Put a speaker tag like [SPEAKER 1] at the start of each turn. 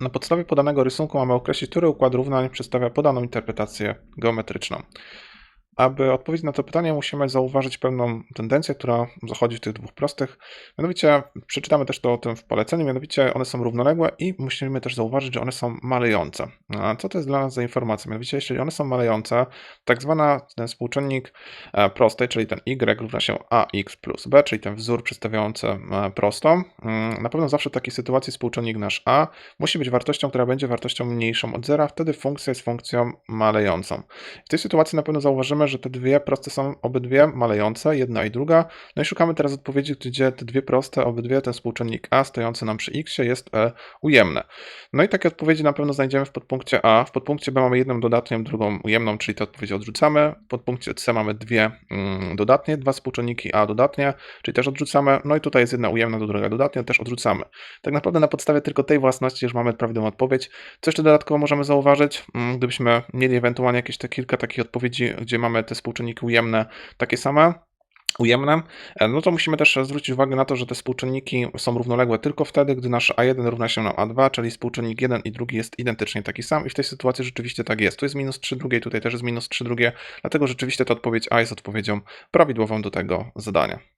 [SPEAKER 1] Na podstawie podanego rysunku mamy określić, który układ równań przedstawia podaną interpretację geometryczną. Aby odpowiedzieć na to pytanie, musimy zauważyć pewną tendencję, która zachodzi w tych dwóch prostych. Mianowicie, przeczytamy też to o tym w poleceniu, mianowicie one są równoległe i musimy też zauważyć, że one są malejące. A co to jest dla nas za informacja? Mianowicie, jeśli one są malejące, tak zwany ten współczynnik e, prostej, czyli ten y równa się ax plus b, czyli ten wzór przedstawiający e, prostą, mm, na pewno zawsze w takiej sytuacji współczynnik nasz a musi być wartością, która będzie wartością mniejszą od zera, wtedy funkcja jest funkcją malejącą. W tej sytuacji na pewno zauważymy, że te dwie proste są obydwie malejące, jedna i druga. No i szukamy teraz odpowiedzi, gdzie te dwie proste, obydwie, ten współczynnik a stojący nam przy x jest e, ujemne. No i takie odpowiedzi na pewno znajdziemy w podpunkcie a. W podpunkcie b mamy jedną dodatnią, drugą ujemną, czyli te odpowiedzi odrzucamy. W podpunkcie c mamy dwie mm, dodatnie, dwa współczynniki a dodatnie, czyli też odrzucamy. No i tutaj jest jedna ujemna, druga dodatnia, też odrzucamy. Tak naprawdę na podstawie tylko tej własności już mamy prawidłową odpowiedź. Co jeszcze dodatkowo możemy zauważyć? Mm, Gdybyśmy mieli ewentualnie jakieś te kilka takich odpowiedzi, gdzie mamy te współczynniki ujemne takie same, ujemne, e, no to musimy też zwrócić uwagę na to, że te współczynniki są równoległe tylko wtedy, gdy nasz A1 równa się nam A2, czyli współczynnik 1 i drugi jest identycznie taki sam i w tej sytuacji rzeczywiście tak jest. Tu jest minus 3 drugie, tutaj też jest minus 3 drugie, dlatego rzeczywiście ta odpowiedź A jest odpowiedzią prawidłową do tego zadania.